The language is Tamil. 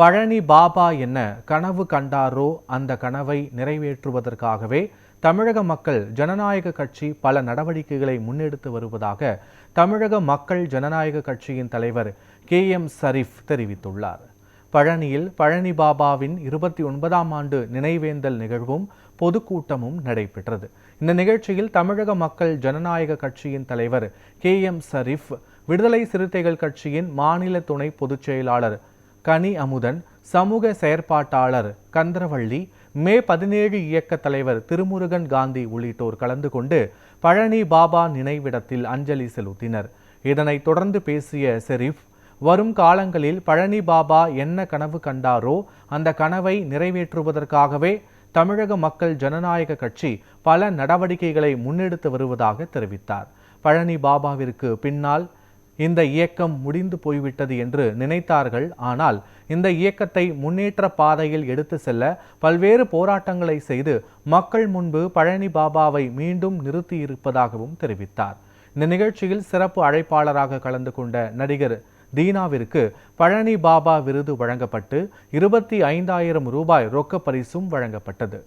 பழனி பாபா என்ன கனவு கண்டாரோ அந்த கனவை நிறைவேற்றுவதற்காகவே தமிழக மக்கள் ஜனநாயக கட்சி பல நடவடிக்கைகளை முன்னெடுத்து வருவதாக தமிழக மக்கள் ஜனநாயக கட்சியின் தலைவர் கே எம் சரீஃப் தெரிவித்துள்ளார். பழனியில் பழனி பாபாவின் இருபத்தி ஒன்பதாம் ஆண்டு நினைவேந்தல் நிகழ்வும் பொதுக்கூட்டமும் நடைபெற்றது. இந்த நிகழ்ச்சியில் தமிழக மக்கள் ஜனநாயக கட்சியின் தலைவர் கே எம் சரீஃப் விடுதலை சிறுத்தைகள் கட்சியின் மாநில துணை பொதுச் செயலாளர் கனி அமுதன் சமூக செயற்பாட்டாளர் கந்தரவள்ளி மே பதினேழு இயக்க தலைவர் திருமுருகன் காந்தி உள்ளிட்டோர் கலந்து கொண்டு பழனி பாபா நினைவிடத்தில் அஞ்சலி செலுத்தினர். இதனைத் தொடர்ந்து பேசிய செரீப் வரும் காலங்களில் பழனி பாபா என்ன கனவு கண்டாரோ அந்த கனவை நிறைவேற்றுவதற்காகவே தமிழக மக்கள் ஜனநாயக கட்சி பல நடவடிக்கைகளை முன்னெடுத்து வருவதாக தெரிவித்தார். பழனி பாபாவிற்கு பின்னால் இந்த இயக்கம் முடிந்து போய்விட்டது என்று நினைத்தார்கள். ஆனால் இந்த இயக்கத்தை முன்னேற்ற பாதையில் எடுத்து செல்ல பல்வேறு போராட்டங்களை செய்து மக்கள் முன்பு பழனி பாபாவை மீண்டும் நிறுத்தியிருப்பதாகவும் தெரிவித்தார். இந்த நிகழ்ச்சியில் சிறப்பு அழைப்பாளராக கலந்து கொண்ட நடிகர் தீனாவிற்கு பழனி பாபா விருது வழங்கப்பட்டு இருபத்தி ஐந்தாயிரம் ரூபாய் ரொக்க பரிசும் வழங்கப்பட்டது.